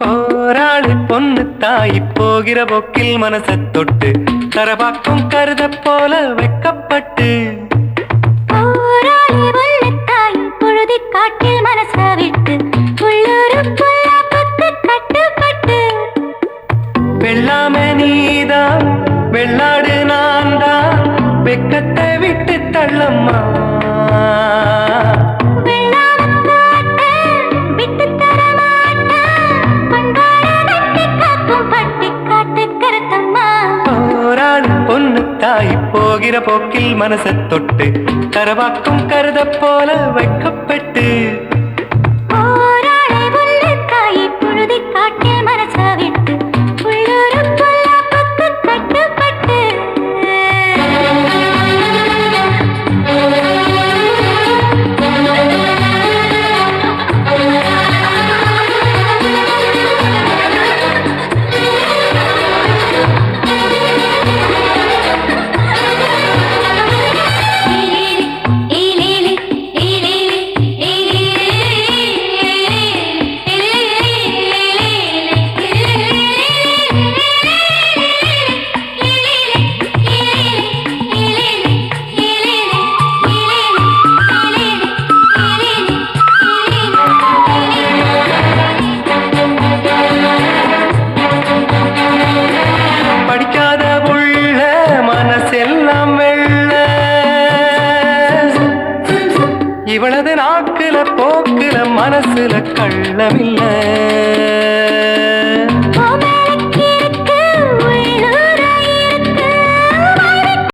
போராளி பொண்ணு தாய் போகிற போக்கில் மனச தொட்டு தரபாக்கும் கருத போல வெக்கப்பட்டு. போராளி வல்லத்தாய் பொழுதி காட்டில் மனச விட்டு கட்டுப்பட்டு. வெள்ளாம நீதான் வெள்ளாடு நான் தான் வெக்கத்தை விட்டு தள்ளம்மா. போகிற போக்கில் மனசை தொட்டு தரவாக்கும் கருத போல வைக்கப்பட்டு இவளது நாக்குல போக்குல மனசுல கள்ளமில்லை